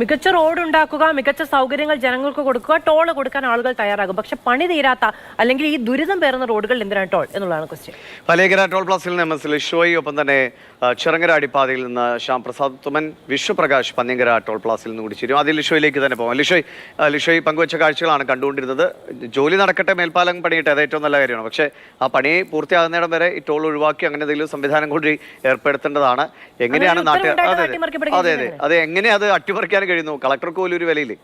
മികച്ച റോഡ് ഉണ്ടാക്കുക മികച്ച സൗകര്യങ്ങൾ ജനങ്ങൾക്ക് കൊടുക്കുക ടോൾ കൊടുക്കാൻ ആളുകൾ തയ്യാറാകും. പക്ഷെ പണി തീരാത്ത അല്ലെങ്കിൽ ഈ ദുരിതം പേർന്ന റോഡുകൾ എന്തിനാണ് ടോൾ എന്നുള്ളതാണ് ക്വസ്റ്റ്യൻ പലേകര ടോൾ പ്ലാസിൽ നിന്ന് എം എസ് ലിഷോയി ഒപ്പം തന്നെ ചിറങ്ങര അടിപ്പാതയിൽ നിന്ന് ശ്യാം പ്രസാദ് തുമൻ വിശ്വപ്രകാശ് പന്നിങ്കര ടോൾ പ്ലാസിൽ നിന്ന് കൂടി ചേരും. അതിൽ ലിഷോയിലേക്ക് തന്നെ പോകാം. ലിഷോയ് ലിഷോയ് പങ്കുവച്ച കാഴ്ചകളാണ് കണ്ടുകൊണ്ടിരുന്നത്. ജോലി നടക്കട്ടെ മേൽപ്പാലം പണിയിട്ട് അത് ഏറ്റവും നല്ല കാര്യമാണ്. പക്ഷേ ആ പണി പൂർത്തിയാകുന്നിടം വരെ ഈ ടോൾ ഒഴിവാക്കി അങ്ങനെ എന്തെങ്കിലും സംവിധാനം കൂടി ഏർപ്പെടുത്തേണ്ടതാണ്. എങ്ങനെയാണ് നാട്ടുകാർ അതെ അതെ. അത് എങ്ങനെ അത് അട്ടിമറിക്കാൻ കഴിയുന്നു. കളക്ടർക്ക് പോലും ഒരു വിലയില്ലേ?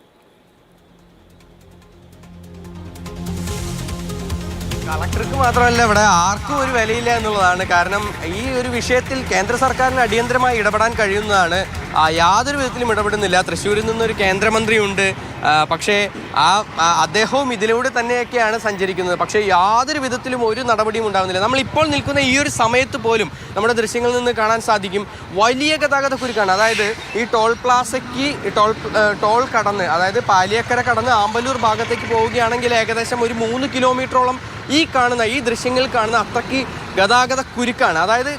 കളക്ടർക്ക് മാത്രമല്ല ഇവിടെ ആർക്കും ഒരു വിലയില്ല എന്നുള്ളതാണ്. കാരണം ഈ ഒരു വിഷയത്തിൽ കേന്ദ്ര സർക്കാരിന് അടിയന്തരമായി ഇടപെടാൻ കഴിയുന്നതാണ്. യാതൊരു വിധത്തിലും ഇടപെടുന്നില്ല. തൃശ്ശൂരിൽ നിന്നൊരു കേന്ദ്രമന്ത്രിയുണ്ട്. പക്ഷേ ആ, അദ്ദേഹവും ഇതിലൂടെ തന്നെയൊക്കെയാണ് സഞ്ചരിക്കുന്നത്. പക്ഷേ യാതൊരു വിധത്തിലും ഒരു നടപടിയും ഉണ്ടാകുന്നില്ല. നമ്മളിപ്പോൾ നിൽക്കുന്ന ഈ ഒരു സമയത്ത് പോലും നമ്മുടെ ദൃശ്യങ്ങളിൽ നിന്ന് കാണാൻ സാധിക്കും. വലിയ ഗതാഗത കുരുക്കാണ് അതായത് ഈ ടോൾ പ്ലാസയ്ക്ക് ടോൾ ടോൾ കടന്ന് അതായത് പാലിയക്കര കടന്ന് ആമ്പല്ലൂർ ഭാഗത്തേക്ക് പോവുകയാണെങ്കിൽ ഏകദേശം ഒരു മൂന്ന് കിലോമീറ്ററോളം ഈ കാണുന്ന ഈ ദൃശ്യങ്ങളിൽ കാണുന്ന അത്രയ്ക്ക് ഗതാഗത കുരുക്കാണ്. അതായത്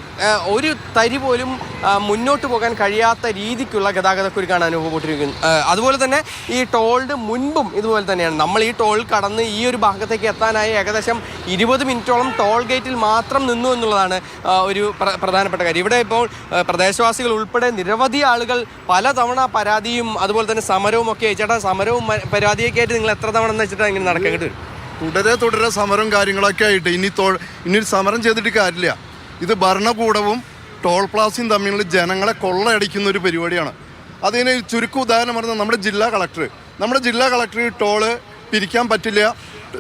ഒരു തരി പോലും മുന്നോട്ട് പോകാൻ കഴിയാത്ത രീതിക്കുള്ള ഗതാഗത കുരുക്കാണ് അനുഭവപ്പെട്ടിരിക്കുന്നത്. അതുപോലെ തന്നെ ഈ ടോളിന് മുൻപും ഇതുപോലെ തന്നെയാണ്. നമ്മൾ ഈ ടോൾ കടന്ന് ഈ ഒരു ഭാഗത്തേക്ക് എത്താനായി ഏകദേശം ഇരുപത് മിനിറ്റോളം ടോൾ ഗേറ്റിൽ മാത്രം നിന്നു എന്നുള്ളതാണ് ഒരു പ്ര- പ്രധാനപ്പെട്ട കാര്യം. ഇവിടെ ഇപ്പോൾ പ്രദേശവാസികൾ ഉൾപ്പെടെ നിരവധി ആളുകൾ പലതവണ പരാതിയും അതുപോലെ തന്നെ സമരവും ഒക്കെ. ചേട്ടാ സമരവും പരാതിയൊക്കെ ആയിട്ട് നിങ്ങൾ എത്ര തവണ എന്ന് വെച്ചിട്ടാണ് ഇങ്ങനെ നടക്കേണ്ടി വരും? തുടരെ തുടരെ സമരം കാര്യങ്ങളൊക്കെ ആയിട്ട്. ഇനി തോ ഇനി സമരം ചെയ്തിട്ട് കാര്യമില്ല. ഇത് ഭരണകൂടവും ടോൾ പ്ലാസയും തമ്മിലുള്ള ജനങ്ങളെ കൊള്ളയടിക്കുന്ന ഒരു പരിപാടിയാണ്. അതിന് ചുരുക്കം ഉദാഹരണം പറഞ്ഞാൽ നമ്മുടെ ജില്ലാ കളക്ടർ. നമ്മുടെ ജില്ലാ കളക്ടർ ടോൾ പിരിക്കാൻ പറ്റില്ല.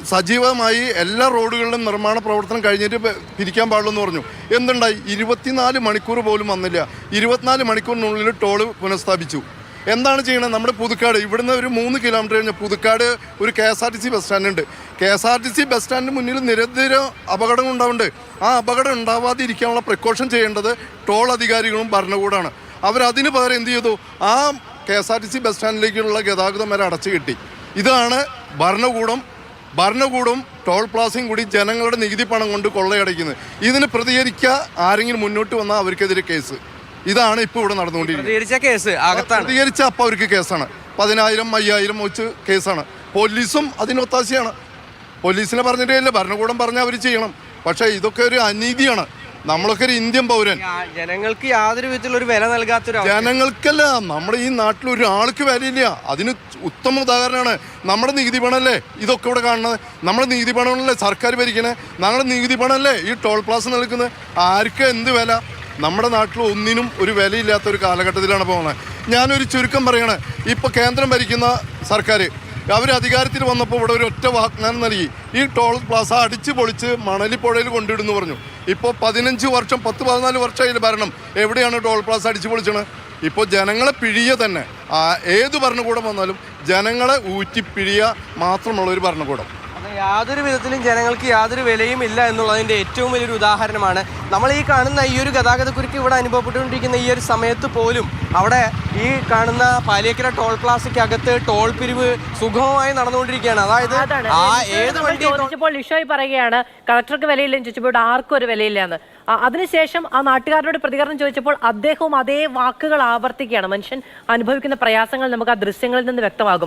സജീവമായി എല്ലാ റോഡുകളിലും നിർമ്മാണ പ്രവർത്തനം കഴിഞ്ഞിട്ട് പിരിക്കാൻ പാടുള്ളൂ എന്ന് പറഞ്ഞു. എന്തുണ്ടായി? ഇരുപത്തിനാല് മണിക്കൂർ പോലും വന്നില്ല. ഇരുപത്തിനാല് മണിക്കൂറിനുള്ളിൽ ടോൾ പുനഃസ്ഥാപിച്ചു. എന്താണ് ചെയ്യണത്? നമ്മുടെ പുതുക്കാട്. ഇവിടുന്ന് ഒരു മൂന്ന് കിലോമീറ്റർ കഴിഞ്ഞാൽ പുതുക്കാട് ഒരു K S R T C bus stand ഉണ്ട് K S R T C bus സ്റ്റാൻഡിന് മുന്നിൽ നിരന്തരം അപകടം ഉണ്ടാവുന്നുണ്ട് ആ അപകടം ഉണ്ടാവാതിരിക്കാനുള്ള പ്രിക്കോഷൻ ചെയ്യേണ്ടത് ടോൾ അധികാരികളും ഭരണകൂടമാണ് അവരതിന് പകരം എന്ത് ചെയ്തു? ആ K S R T C bus സ്റ്റാൻഡിലേക്കുള്ള ഗതാഗതം വരെ അടച്ചു കിട്ടി. ഇതാണ് ഭരണകൂടം ഭരണകൂടം ടോൾ പ്ലാസയും കൂടി ജനങ്ങളുടെ നികുതി പണം കൊണ്ട് കൊള്ളയടയ്ക്കുന്നത് ഇതിന് പ്രതികരിക്കുക ആരെങ്കിലും മുന്നോട്ട് വന്നാൽ അവർക്കെതിരെ കേസ്. ഇതാണ് ഇപ്പോൾ ഇവിടെ നടന്നുകൊണ്ടിരിക്കുന്നത്. പ്രതികരിച്ച കേസ് പ്രതികരിച്ച അപ്പോൾ അവർക്ക് കേസാണ്. പതിനായിരം അയ്യായിരം വെച്ച് കേസാണ്. പോലീസും അതിന് ഒത്താശയാണ്. പോലീസിനെ പറഞ്ഞിട്ട് ഭരണകൂടം പറഞ്ഞാൽ അവർ ചെയ്യണം. പക്ഷേ ഇതൊക്കെ ഒരു അനീതിയാണ്. നമ്മളൊക്കെ ഒരു ഇന്ത്യൻ പൗരൻ. ജനങ്ങൾക്ക് യാതൊരു വിധത്തിലുള്ള ഒരു വില നൽകാത്ത. ജനങ്ങൾക്കല്ല നമ്മുടെ ഈ നാട്ടിൽ ഒരാൾക്ക് വിലയില്ല. അതിന് ഉത്തമ ഉദാഹരണമാണ് നമ്മുടെ നികുതി പണമല്ലേ? ഇതൊക്കെ ഇവിടെ കാണുന്നത്. നമ്മുടെ നികുതി പണമല്ലേ സർക്കാർ ഭരിക്കണേ? നമ്മുടെ നികുതി പണമല്ലേ ഈ ടോൾ പ്ലാസ് നൽകുന്നത്? ആർക്കും എന്ത് വില? നമ്മുടെ നാട്ടിൽ ഒന്നിനും ഒരു വിലയില്ലാത്ത ഒരു കാലഘട്ടത്തിലാണ് പോകുന്നത്. ഞാനൊരു ചുരുക്കം പറയണേ. ഇപ്പോൾ കേന്ദ്രം ഭരിക്കുന്ന സർക്കാർ അവർ അധികാരത്തിൽ വന്നപ്പോൾ ഇവിടെ ഒരു ഒറ്റ വാഗ്ദാനം നൽകി. ഈ ടോൾ പ്ലാസ അടിച്ച് പൊളിച്ച് മണലിപ്പുഴയിൽ കൊണ്ടിടുന്നു പറഞ്ഞു. ഇപ്പോൾ പതിനഞ്ച് വർഷം പത്ത് പതിനാല് വർഷമായി ഭരണം. എവിടെയാണ് ടോൾ പ്ലാസ അടിച്ച് പൊളിച്ചത്? ഇപ്പോൾ ജനങ്ങളെ പിഴിയ തന്നെ. ഏത് ഭരണകൂടം വന്നാലും ജനങ്ങളെ ഊറ്റിപ്പിഴിയ മാത്രമുള്ള ഒരു ഭരണകൂടം. യാതൊരു വിധത്തിലും ജനങ്ങൾക്ക് യാതൊരു വിലയും ഇല്ല എന്നുള്ളതിന്റെ ഏറ്റവും വലിയൊരു ഉദാഹരണമാണ്. നമ്മൾ ഈ കാണുന്ന ഈ ഒരു ഗതാഗതക്കുരുക്ക് ഇവിടെ അനുഭവപ്പെട്ടുകൊണ്ടിരിക്കുന്ന ഈ ഒരു സമയത്ത് പോലും അവിടെ ഈ കാണുന്ന പാലിയക്കര ടോൾ പ്ലാസയ്ക്കകത്ത് ടോൾ പിരിവ് സുഗമമായി നടന്നുകൊണ്ടിരിക്കുകയാണ്. അതായത് ആ ഏത് വണ്ടി ചോദിച്ചപ്പോൾ ലിഷോയ് പറയുകയാണ് കളക്ടർക്ക് വിലയില്ലെന്ന് ചോദിച്ചപ്പോൾ ആർക്കും ഒരു വിലയില്ല എന്ന് അതിനുശേഷം ആ നാട്ടുകാരനോട് പ്രതികരണം ചോദിച്ചപ്പോൾ അദ്ദേഹവും അതേ വാക്കുകൾ ആവർത്തിക്കുകയാണ്. മനുഷ്യൻ അനുഭവിക്കുന്ന പ്രയാസങ്ങൾ നമുക്ക് ആ ദൃശ്യങ്ങളിൽ നിന്ന് വ്യക്തമാകും.